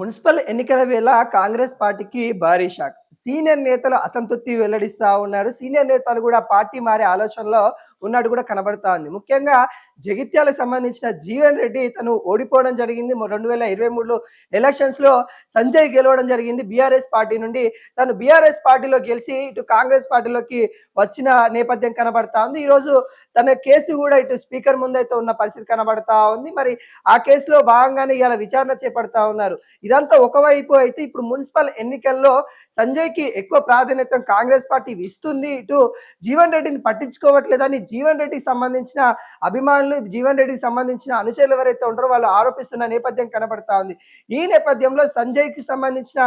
Municipal ఎన్నికల వేళ కాంగ్రెస్ పార్టీకి భారీ షాక్. సీనియర్ నేతలు అసంతృప్తి వెల్లడిస్తా ఉన్నారు. సీనియర్ నేతలు కూడా పార్టీ మారే ఆలోచనలో ఉన్నట్టు కూడా కనబడతా ఉంది ముఖ్యంగా జగిత్యాలకు సంబంధించిన జీవన్ రెడ్డి తను ఓడిపోవడం జరిగింది. రెండు వేల ఇరవై మూడులో ఎలక్షన్స్లో సంజయ్ గెలవడం జరిగింది. బీఆర్ఎస్ పార్టీ నుండి తను బీఆర్ఎస్ పార్టీలో గెలిచి ఇటు కాంగ్రెస్ పార్టీలోకి వచ్చిన నేపథ్యం కనబడతా ఉంది ఈరోజు తన కేసు కూడా ఇటు స్పీకర్ ముందైతే ఉన్న పరిస్థితి కనబడతా ఉంది. మరి ఆ కేసులో భాగంగానే ఇవాళ విచారణ చేపడతా ఉన్నారు. ఇదంతా ఒకవైపు అయితే ఇప్పుడు మున్సిపల్ ఎన్నికల్లో సంజయ్కి ఎక్కువ ప్రాధాన్యత కాంగ్రెస్ పార్టీ ఇస్తుంది. ఇటు జీవన్ రెడ్డిని పట్టించుకోవట్లేదని జీవన్ రెడ్డికి సంబంధించిన అభిమానులు జీవన్ రెడ్డికి సంబంధించిన అనుచరులు ఎవరైతే ఉంటారో వాళ్ళు ఆరోపిస్తున్న నేపథ్యం కనబడతా ఉంది. ఈ నేపథ్యంలో సంజయ్కి సంబంధించిన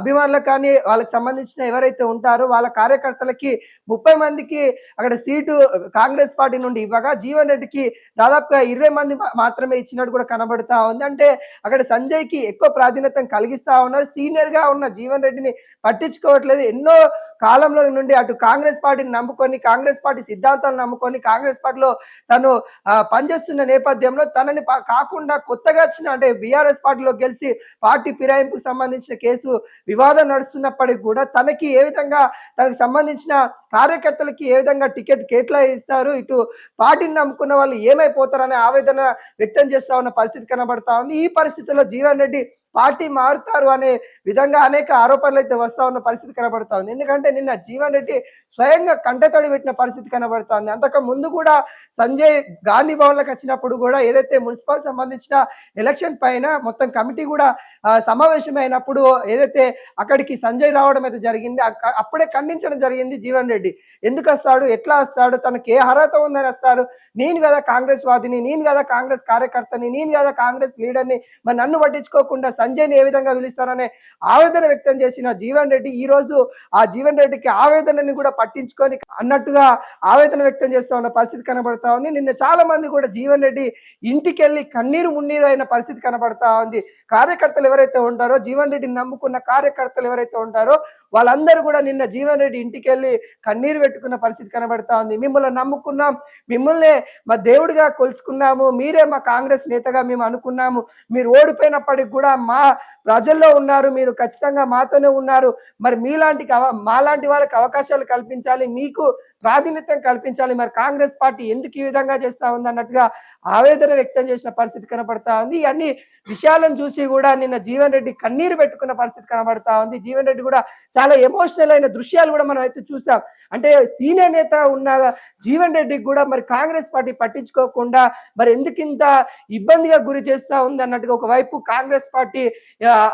అభిమానులకు కానీ వాళ్ళకి సంబంధించిన ఎవరైతే ఉంటారో వాళ్ళ కార్యకర్తలకి ముప్పై మందికి అక్కడ సీటు కాంగ్రెస్ పార్టీ నుండి ఇవ్వగా జీవన్ రెడ్డికి దాదాపుగా ఇరవై మంది మాత్రమే ఇచ్చినట్టు కూడా కనబడతా ఉంది. అంటే అక్కడ సంజయ్కి ఎక్కువ ప్రాధాన్యత కలిగిస్తా ఉన్నారు. సీనియర్గా ఉన్న జీవన్ రెడ్డిని పట్టించుకోవట్లేదు. ఎన్నో కాలంలో నుండి అటు కాంగ్రెస్ పార్టీని నమ్ముకొని కాంగ్రెస్ పార్టీ సిద్ధాంతాలను నమ్ముకొని కాంగ్రెస్ పార్టీలో తను పనిచేస్తున్న నేపథ్యంలో తనని కాకుండా కొత్తగా వచ్చిన అంటే బీఆర్ఎస్ పార్టీలో గెలిచి పార్టీ ఫిరాయింపుకు సంబంధించిన కేసు వివాదం నడుస్తున్నప్పటికీ కూడా తనకి ఏ విధంగా తనకు సంబంధించిన కార్యకర్తలకి ఏ విధంగా టికెట్ కేటాయిస్తారు ఇటు పార్టీని నమ్ముకున్న వాళ్ళు ఏమైపోతారనే ఆవేదన వ్యక్తం చేస్తా ఉన్న పరిస్థితి కనబడతా ఉంది. ఈ పరిస్థితిలో జీవన్ రెడ్డి పార్టీ మారుతారు అనే విధంగా అనేక ఆరోపణలు అయితే వస్తా ఉన్న పరిస్థితి కనబడతా ఉంది. ఎందుకంటే నిన్న జీవన్ రెడ్డి స్వయంగా కంటతడి పెట్టిన పరిస్థితి కనబడతా ఉంది. అంతకు ముందు కూడా సంజయ్ గాంధీ భవన్లకు వచ్చినప్పుడు కూడా ఏదైతే మున్సిపల్ సంబంధించిన ఎలక్షన్ పైన మొత్తం కమిటీ కూడా సమావేశమైనప్పుడు ఏదైతే అక్కడికి సంజయ్ రావడం అయితే జరిగింది అప్పుడే ఖండించడం జరిగింది జీవన్ రెడ్డి. ఎందుకు వస్తాడు? ఎట్లా వస్తాడు? తనకి ఏ అర్హత ఉందని వస్తాడు? నేను కదా కాంగ్రెస్ వాదిని నేను కదా కాంగ్రెస్ కార్యకర్తని నేను కదా కాంగ్రెస్ లీడర్ని మరి నన్ను పట్టించుకోకుండా సంజయ్ని ఏ విధంగా పిలుస్తారనే ఆవేదన వ్యక్తం చేసిన జీవన్ రెడ్డి ఈ రోజు ఆ జీవన్ రెడ్డికి ఆవేదనని కూడా పట్టించుకొని అన్నట్టుగా ఆవేదన వ్యక్తం చేస్తూ ఉన్న పరిస్థితి కనబడతా ఉంది. నిన్న చాలా మంది కూడా జీవన్ రెడ్డి ఇంటికి వెళ్ళి కన్నీరు మున్నీరు అయిన పరిస్థితి కనబడతా ఉంది. కార్యకర్తలు ఎవరైతే ఉంటారో జీవన్ రెడ్డిని నమ్ముకున్న కార్యకర్తలు ఎవరైతే ఉంటారో వాళ్ళందరూ కూడా నిన్న జీవన్ రెడ్డి ఇంటికి వెళ్ళి కన్నీరు పెట్టుకున్న పరిస్థితి కనబడతా ఉంది. మిమ్మల్ని నమ్ముకున్నాం. మిమ్మల్నే మా దేవుడిగా కొలుసుకున్నాము మీరే మా కాంగ్రెస్ నేతగా మేము అనుకున్నాము. మీరు ఓడిపోయినప్పటికి కూడా మా ప్రజల్లో ఉన్నారు మీరు ఖచ్చితంగా మాతోనే ఉన్నారు. మరి మీలాంటి అవ- మాలాంటి వాళ్ళకి అవకాశాలు కల్పించాలి మీకు ప్రాతినిధ్యం కల్పించాలి. మరి కాంగ్రెస్ పార్టీ ఎందుకు ఈ విధంగా చేస్తా ఉంది అన్నట్టుగా ఆవేదన వ్యక్తం చేసిన పరిస్థితి కనబడతా ఉంది. అన్ని విషయాలను చూసి కూడా నిన్న జీవన్ రెడ్డి కన్నీరు పెట్టుకున్న పరిస్థితి కనబడతా ఉంది. జీవన్ రెడ్డి కూడా చాలా ఎమోషనల్ అయిన దృశ్యాలు కూడా మనం అయితే చూసాం. అంటే సీనియర్ నేత ఉన్న జీవన్ రెడ్డికి కూడా మరి కాంగ్రెస్ పార్టీ పట్టించుకోకుండా మరి ఎందుకింత ఇబ్బందిగా గురి చేస్తా ఉంది అన్నట్టుగా ఒకవైపు కాంగ్రెస్ పార్టీ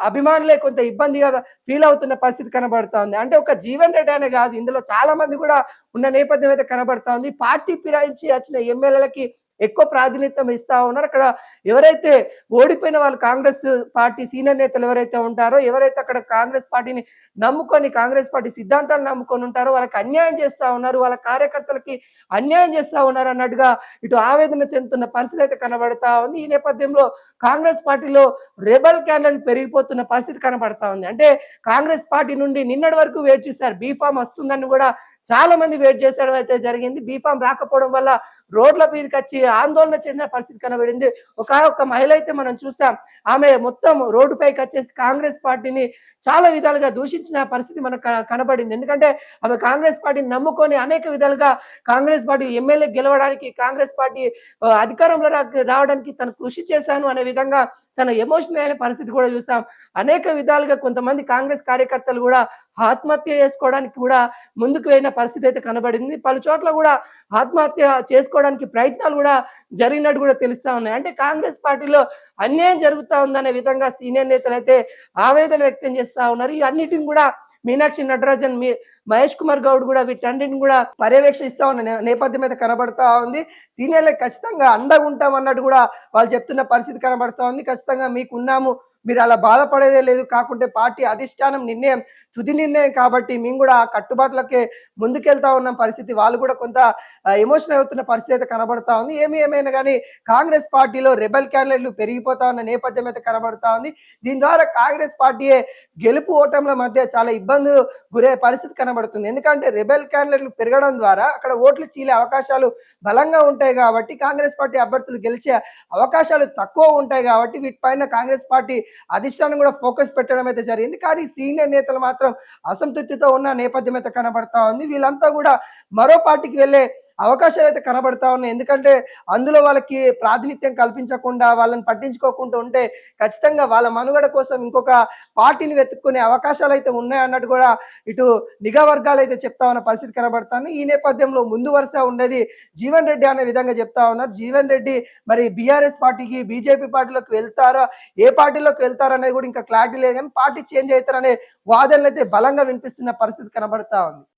అభిమానులే కొంత ఇబ్బందిగా ఫీల్ అవుతున్న పరిస్థితి కనబడుతూ ఉంది. అంటే ఒక జీవన్ రెడ్డి అనే కాదు ఇందులో చాలా మంది కూడా ఉన్న నేపథ్యం అయితే కనబడుతూ ఉంది. పార్టీ ఫిరాయించి వచ్చిన ఎమ్మెల్యేలకి ఎక్కువ ప్రాతినిధ్యం ఇస్తా ఉన్నారు. అక్కడ ఎవరైతే ఓడిపోయిన వాళ్ళు కాంగ్రెస్ పార్టీ సీనియర్ నేతలు ఎవరైతే ఉంటారో ఎవరైతే అక్కడ కాంగ్రెస్ పార్టీని నమ్ముకొని కాంగ్రెస్ పార్టీ సిద్ధాంతాలు నమ్ముకొని ఉంటారో వాళ్ళకి అన్యాయం చేస్తా ఉన్నారు. వాళ్ళ కార్యకర్తలకి అన్యాయం చేస్తా ఉన్నారు అన్నట్టుగా ఇటు ఆవేదన చెందుతున్న పరిస్థితి అయితే కనబడతా ఉంది. ఈ నేపథ్యంలో కాంగ్రెస్ పార్టీలో రెబల్ క్యాండిడేట్ పెరిగిపోతున్న పరిస్థితి కనబడతా ఉంది. అంటే కాంగ్రెస్ పార్టీ నుండి నిన్నటి వరకు వెయిట్ చేశారు. బీఫామ్ వస్తుందని కూడా చాలా మంది వెయిట్ చేశారు. అయితే జరిగింది. బీఫామ్ రాకపోవడం వల్ల రోడ్ల మీదకి వచ్చి ఆందోళన చెందిన పరిస్థితి కనబడింది. ఒక ఒక మహిళ అయితే మనం చూసాం. ఆమె మొత్తం రోడ్డుపైకి వచ్చేసి కాంగ్రెస్ పార్టీని చాలా విధాలుగా దూషించిన పరిస్థితి మనకు కనబడింది. ఎందుకంటే ఆమె కాంగ్రెస్ పార్టీని నమ్ముకొని అనేక విధాలుగా కాంగ్రెస్ పార్టీ ఎమ్మెల్యే గెలవడానికి కాంగ్రెస్ పార్టీ అధికారంలో రావడానికి తను కృషి చేశాను అనే విధంగా తన ఎమోషనల్ అయిన పరిస్థితి కూడా చూసాం. అనేక విధాలుగా కొంతమంది కాంగ్రెస్ కార్యకర్తలు కూడా ఆత్మహత్య చేసుకోవడానికి కూడా ముందుకు వెళ్ళిన పరిస్థితి అయితే కనబడింది. పలు చోట్ల కూడా ఆత్మహత్య చేసుకోవడానికి ప్రయత్నాలు కూడా జరిగినట్టు కూడా తెలుస్తా ఉన్నాయి. అంటే కాంగ్రెస్ పార్టీలో అన్యాయం జరుగుతా ఉందనే విధంగా సీనియర్ నేతలు అయితే ఆవేదన వ్యక్తం చేస్తా ఉన్నారు. ఈ అన్నిటిని కూడా మీనాక్షి నటరాజన్ మీ మహేష్ కుమార్ గౌడ్ కూడా వీటన్నిటిని కూడా పర్యవేక్షిస్తా ఉన్న నేపథ్యం అయితే కనబడతా ఉంది. సీనియర్లకు ఖచ్చితంగా అండగా ఉంటాం అన్నట్టు కూడా వాళ్ళు చెప్తున్న పరిస్థితి కనబడతా ఉంది. ఖచ్చితంగా మీకు ఉన్నాము మీరు అలా బాధపడేదే లేదు. కాకుంటే పార్టీ అధిష్టానం నిర్ణయం తుది నిర్ణయం కాబట్టి మేము కూడా ఆ కట్టుబాట్లకే ముందుకెళ్తా ఉన్న పరిస్థితి వాళ్ళు కూడా కొంత ఎమోషనల్ అవుతున్న పరిస్థితి అయితే కనబడతా ఉంది. ఏమి ఏమైనా కానీ కాంగ్రెస్ పార్టీలో రెబల్ క్యాండిడేట్లు పెరిగిపోతా ఉన్న నేపథ్యం అయితే కనబడతా ఉంది. దీని ద్వారా కాంగ్రెస్ పార్టీయే గెలుపు ఓటముల మధ్య చాలా ఇబ్బందులు గురే పరిస్థితి కనబడుతుంది. ఎందుకంటే రెబెల్ క్యాండిడేట్లు పెరగడం ద్వారా అక్కడ ఓట్లు చీలే అవకాశాలు బలంగా ఉంటాయి కాబట్టి కాంగ్రెస్ పార్టీ అభ్యర్థులు గెలిచే అవకాశాలు తక్కువ ఉంటాయి కాబట్టి వీటిపైన కాంగ్రెస్ పార్టీ అధిష్టానం కూడా ఫోకస్ పెట్టడం అయితే జరిగింది. కానీ సీనియర్ నేతలు మాత్రం అసంతృప్తితో ఉన్న నేపథ్యం అయితే కనబడతా ఉంది. వీళ్ళంతా కూడా మరో పార్టీకి వెళ్ళే అవకాశాలు అయితే కనబడతా ఉన్నాయి. ఎందుకంటే అందులో వాళ్ళకి ప్రాతినిధ్యం కల్పించకుండా వాళ్ళని పట్టించుకోకుండా ఉంటే ఖచ్చితంగా వాళ్ళ మనుగడ కోసం ఇంకొక పార్టీని వెతుక్కునే అవకాశాలు అయితే ఉన్నాయన్నట్టు కూడా ఇటు నిఘా వర్గాలు అయితే చెప్తా ఉన్న పరిస్థితి కనబడుతుంది. ఈ నేపథ్యంలో ముందు వరుస ఉండేది జీవన్ రెడ్డి అనే విధంగా చెప్తా ఉన్నారు. జీవన్ రెడ్డి మరి బీఆర్ఎస్ పార్టీకి బీజేపీ పార్టీలోకి వెళ్తారో ఏ పార్టీలోకి వెళ్తారనేది కూడా ఇంకా క్లారిటీ లేదు కానీ పార్టీ చేంజ్ అవుతారనే వాదనలు అయితే బలంగా వినిపిస్తున్న పరిస్థితి కనబడతా ఉంది.